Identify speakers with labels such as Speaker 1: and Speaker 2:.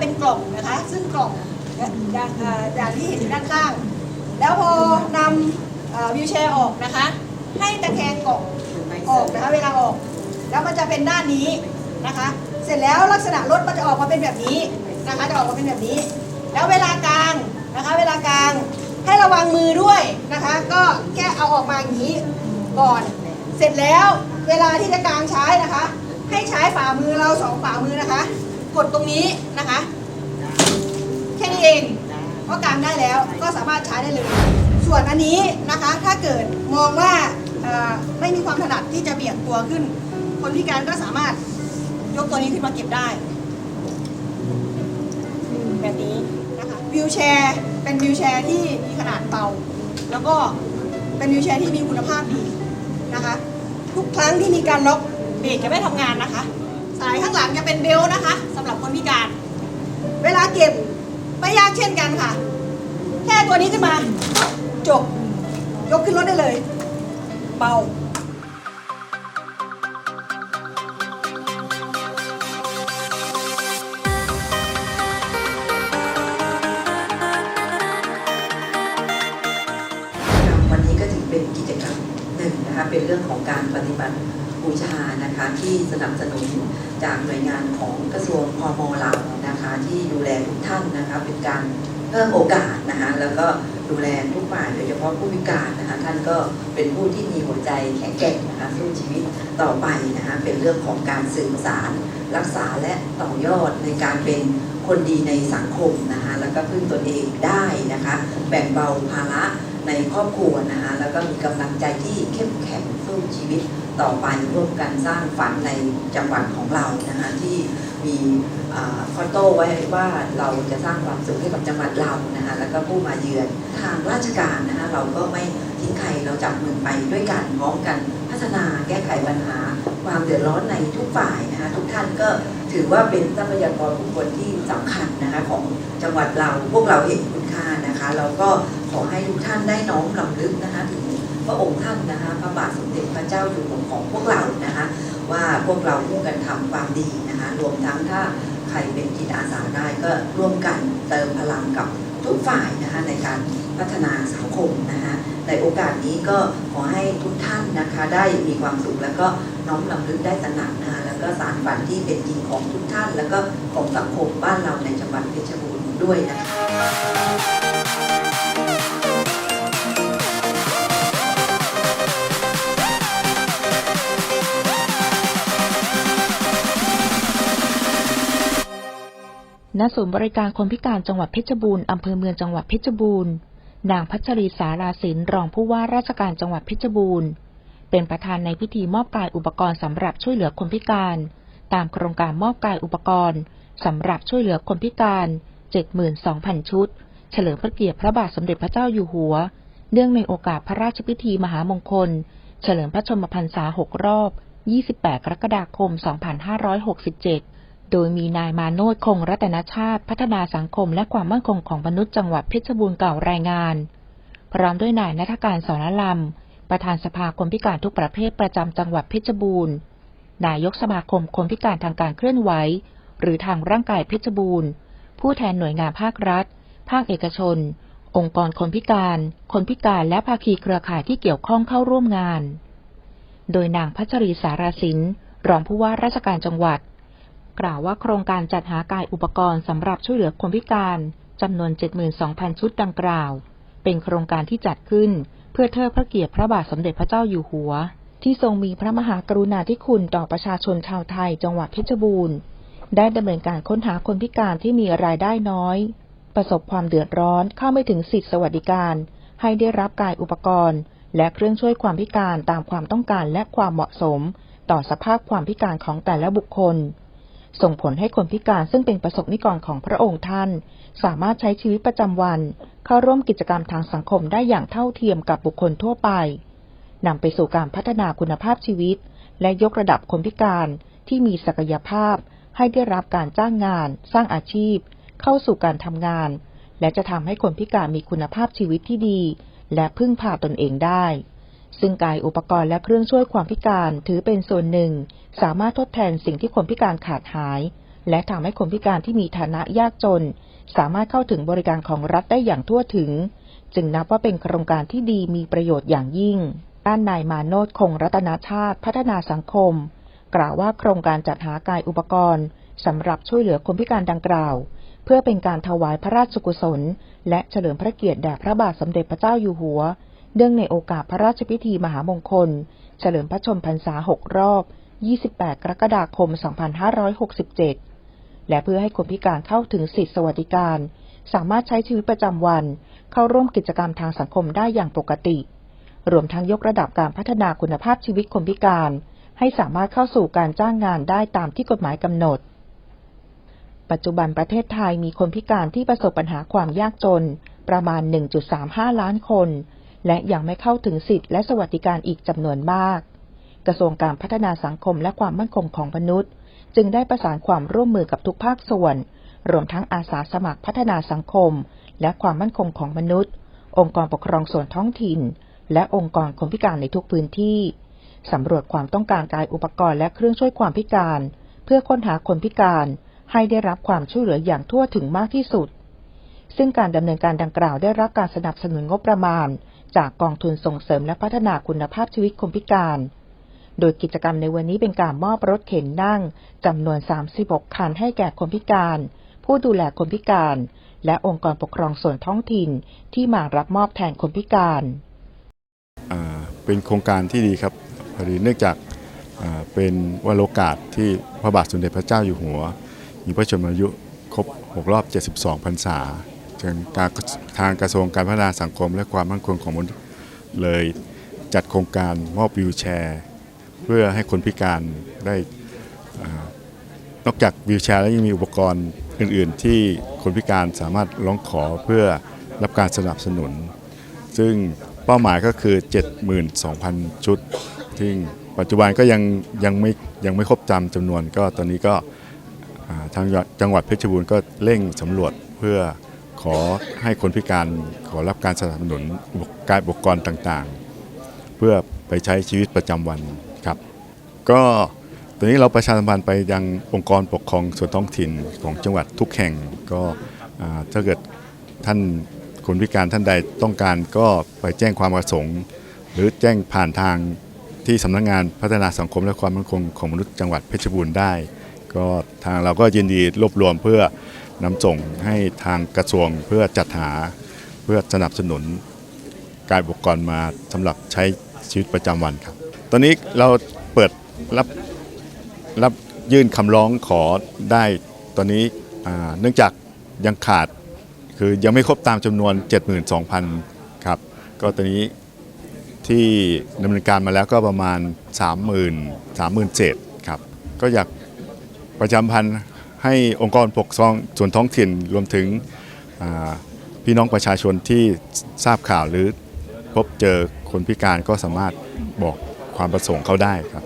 Speaker 1: เป็นกล่องนะคะ ซึ่งกล่องอย่างที่เห็นด้านข้าง แล้วพอนำวิวแชร์ออกนะคะ ให้ตะแคงกล่องออกนะคะเวลาออก แล้วมันจะเป็นด้านนี้นะคะ เสร็จแล้วลักษณะรถมันจะออกมาเป็นแบบนี้นะคะจะออกมาเป็นแบบนี้ แล้วเวลากลางนะคะ เวลากลางให้ระวังมือด้วยนะคะ ก็แค่เอาออกมาอย่างนี้ก่อน เสร็จแล้วเวลาที่จะกางใช้นะคะ ให้ใช้ฝ่ามือเราสองฝ่ามือนะคะ กดตรงนี้นะคะ แค่นี้เองก็กางได้แล้วก็สามารถใช้ได้เลย ส่วนอันนี้นะคะถ้าเกิดมองว่าเอ่อไม่มีความถนัดที่จะเบี่ยงตัวขึ้น คนพิการก็สามารถยกตัวนี้ขึ้นมาเก็บได้อืมแบบนี้นะคะวิวแชร์เป็นวิวแชร์ที่มีขนาดเบาแล้วก็เป็นวิวแชร์ที่มีคุณภาพดีนะคะ ทุกครั้งที่มีการล็อกเบรกจะไม่ทำงานนะคะ สายข้างหลังจะเป็นเบลนะคะสำหรับคนพิการ เวลาเก็บไม่ยากเช่นกันค่ะ แค่ตัวนี้ขึ้นมา จบ ยกขึ้นรถได้เลย เบา
Speaker 2: วันนี้ก็ถือเป็นกิจกรรมหนึ่งนะคะเป็นเรื่องของการปฏิบัติ บูชานะคะที่สนับสนุนจากหน่วยงานของกระทรวงพมเรานะคะที่ดูแลทุกท่านนะคะเป็นการเพิ่มโอกาสนะคะแล้วก็ดูแลทุกฝ่ายโดยเฉพาะผู้พิการนะคะท่านก็เป็นผู้ที่มีหัวใจแข็งแกร่งนะคะสู้ชีวิตต่อไปนะคะเป็นเรื่องของการสื่อสาร รักษาและต่อยอดในการเป็นคนดีในสังคมนะคะแล้วก็พึ่งตนเองได้นะคะแบ่งเบาภาระในครอบครัวนะคะแล้วก็มีกำลังใจที่เข้มแข็งสู้ชีวิต ต่อไปร่วมกันสร้างฝันในจังหวัดของเรานะคะที่มีคอโต้ไว้ว่าเราจะสร้างความสุขให้กับจังหวัดเรานะคะแล้วก็ผู้มาเยือนทางราชการนะคะเราก็ไม่ทิ้งใครเราจับมือไปด้วยกันพร้อมกันพัฒนาแก้ไขปัญหา ความเดือดร้อนในทุกฝ่ายนะคะทุกท่านก็ถือว่าเป็นทรัพยากรบุคคลที่สำคัญนะคะของจังหวัดเราพวกเราเห็นคุณค่านะคะเราก็ขอให้ทุกท่านได้น้อมรำลึกนะคะถึง พระองค์ท่านนะคะพระบาทสมเด็จพระเจ้าอยู่หัวของพวกเรานะคะว่าพวกเราร่วมกันทำความดีนะคะรวมทั้งถ้าใครเป็นจิตอาสาได้ก็ร่วมกันเติมพลังกับทุกฝ่ายนะคะในการพัฒนาสังคมนะคะในโอกาสนี้ก็ขอให้ทุกท่านนะคะได้มีความสุขแล้วก็น้อมรำลึกได้ตระหนักนะคะแล้วก็สารฝันที่เป็นจริงของทุกท่าน แล้วก็ของสังคมบ้านเราในจังหวัดเพชรบูรณ์ด้วยนะคะ
Speaker 3: ณศูนย์บริการคนพิการจังหวัดเพชรบูรณ์อำเภอเมืองจังหวัดเพชรบูรณ์ นางพัชรีสาราสินรองผู้ว่าราชการจังหวัดเพชรบูรณ์ เป็นประธานในพิธีมอบกายอุปกรณ์สำหรับช่วยเหลือคนพิการ ตามโครงการมอบกายอุปกรณ์สำหรับช่วยเหลือคนพิการ 72,000 ชุด เฉลิมพระเกียรติพระบาทสมเด็จพระเจ้าอยู่หัว เนื่องในโอกาสพระราชพิธีมหามงคล เฉลิมพระชนมพรรษา 6 รอบ 28 กรกฎาคม 2567 โดยมีนายมาโนดคงรัตนชาติพัฒนาสังคมและความมั่นคงของมนุษย์จังหวัดเพชรบูรณ์เก่ารายงาน พร้อมด้วยนายนัฐการสอนลำประธานสภาคนพิการทุกประเภทประจำจังหวัดเพชรบูรณ์ นายกสมาคมคนพิการทางการเคลื่อนไหว หรือทางร่างกายเพชรบูรณ์ ผู้แทนหน่วยงานภาครัฐ ภาคเอกชน องค์กรคนพิการ คนพิการและภาคีเครือข่ายที่เกี่ยวข้องเข้าร่วมงาน โดยนางพัชรีสารสินรองผู้ว่าราชการจังหวัด กล่าวว่าโครงการจัดหากายอุปกรณ์สำหรับช่วยเหลือคนพิการจำนวน 72,000 ชุดดังกล่าว เป็นโครงการที่จัดขึ้น เพื่อเทิดพระเกียรติพระบาทสมเด็จพระเจ้าอยู่หัว ที่ทรงมีพระมหากรุณาธิคุณต่อประชาชนชาวไทยจังหวัดเพชรบูรณ์ ได้ดำเนินการค้นหาคนพิการที่มีรายได้น้อย ประสบความเดือดร้อนเข้าไม่ถึงสิทธิสวัสดิการ ให้ได้รับกายอุปกรณ์ และเครื่องช่วยความพิการตามความต้องการและความเหมาะสม ต่อสภาพความพิการของแต่ละบุคคล ส่งผลให้คนพิการซึ่งเป็นประสบนิกรของพระองค์ท่าน สามารถใช้ชีวิตประจำวัน เข้าร่วมกิจกรรมทางสังคมได้อย่างเท่าเทียมกับบุคคลทั่วไปนำไปสู่การพัฒนาคุณภาพชีวิต และยกระดับคนพิการที่มีศักยภาพ ให้ได้รับการจ้างงาน สร้างอาชีพ เข้าสู่การทำงาน และจะทำให้คนพิการมีคุณภาพชีวิตที่ดี และพึ่งพาตนเองได้ ซึ่งกายอุปกรณ์และเครื่องช่วยความพิการถือเป็นส่วนหนึ่ง สามารถทดแทนสิ่งที่คนพิการขาดหาย และทำให้คนพิการที่มีฐานะยากจน สามารถเข้าถึงบริการของรัฐได้อย่างทั่วถึง จึงนับว่าเป็นโครงการที่ดีมีประโยชน์อย่างยิ่ง ด้านนายมาโนดคงรัตนาชาติพัฒนาสังคม กล่าวว่าโครงการจัดหากายอุปกรณ์สำหรับช่วยเหลือคนพิการดังกล่าว เพื่อเป็นการถวายพระราชกุศล และเฉลิมพระเกียรติแด่พระบาทสมเด็จพระเจ้าอยู่หัว เนื่องในโอกาสพระราชพิธีมหามงคล เฉลิมพระชนมพรรษา 6 รอบ 28 กรกฎาคม 2567 และเพื่อให้คนพิการเข้าถึงสิทธิสวัสดิการ สามารถใช้ชีวิตประจำวัน เข้าร่วมกิจกรรมทางสังคมได้อย่างปกติ รวมทั้งยกระดับการพัฒนาคุณภาพชีวิตคนพิการ ให้สามารถเข้าสู่การจ้างงานได้ตามที่กฎหมายกำหนด ปัจจุบันประเทศไทยมีคนพิการที่ประสบปัญหาความยากจนประมาณ 1.35 ล้านคน และยังไม่เข้าถึงสิทธิและสวัสดิการอีกจำนวนมาก กระทรวงการพัฒนาสังคมและความมั่นคงของมนุษย์ จึงได้ประสานความร่วมมือกับทุกภาคส่วน รวมทั้งอาสาสมัครพัฒนาสังคม และความมั่นคงของมนุษย์ องค์กรปกครองส่วนท้องถิ่น และองค์กรคนพิการในทุกพื้นที่สำรวจความต้องการกายอุปกรณ์และเครื่องช่วยความพิการ เพื่อค้นหาคนพิการให้ได้รับความช่วยเหลืออย่างทั่วถึงมากที่สุด ซึ่งการดำเนินการดังกล่าวได้รับการสนับสนุนงบประมาณ จากกองทุนส่งเสริมและพัฒนาคุณภาพชีวิตคนพิการ โดยกิจกรรมในวันนี้เป็นการมอบรถเข็นนั่งจำนวน 36 คันให้แก่คนพิการ ผู้ดูแลคนพิการ และองค์กรปกครองส่วนท้องถิ่นที่มารับมอบแทนคนพิการ
Speaker 4: เป็นโครงการที่ดีครับพอดีเนื่องจากเป็นวันโอกาสที่พระบาทสมเด็จพระเจ้าอยู่หัว มีพระชนมายุครบ 6 รอบ 72 พรรษา จึงการทางกระทรวงการพัฒนาสังคม และความมั่นคงของมนุษย์เลยจัดโครงการมอบวิวแชร์ เพื่อให้คนพิการได้นอกจากวิวแชร์แล้วยังมีอุปกรณ์อื่น ๆ ที่คนพิการสามารถร้องขอเพื่อรับการสนับสนุน ซึ่งเป้าหมายก็คือ 72,000 ชุดซึ่งปัจจุบันก็ยังยังไม่ยังไม่ครบจำจำนวนก็ตอนนี้ก็ทางจังหวัดเพชรบูรณ์ก็เร่งสำรวจเพื่อ ขอให้คนพิการขอรับการสนับสนุนการอุปกรณ์ต่างๆ เพื่อไปใช้ชีวิตประจำวันครับ ก็ตอนนี้เราประชาสัมพันธ์ไปยังองค์กรปกครองส่วนท้องถิ่นของจังหวัดทุกแห่งก็ถ้าเกิดท่านคนพิการท่านใดต้องการก็ไปแจ้งความประสงค์ หรือแจ้งผ่านทางที่สำนักงานพัฒนาสังคมและความมั่นคงของมนุษย์จังหวัดเพชรบูรณ์ได้ ก็ทางเราก็ยินดีรวบรวมเพื่อ นำส่งให้ทางกระทรวงเพื่อจัดหาเพื่อสนับสนุนการอุปกรณ์มาสำหรับใช้ชีวิตประจำวันครับ ตอนนี้เราเปิดรับรับยื่นคำร้องขอได้ตอนนี้เนื่องจากยังขาดคือยังไม่ครบตามจำนวน 72,000 ครับ ก็ตอนนี้ที่ดำเนินการมาแล้วก็ประมาณ 30,000 30,000เศษครับ ก็อยากประจำพันธ์ ให้องค์กรปกครองส่วนท้องถิ่นรวมถึงพี่น้องประชาชนที่ทราบข่าวหรือพบเจอคนพิการก็สามารถบอกความประสงค์เขาได้ครับ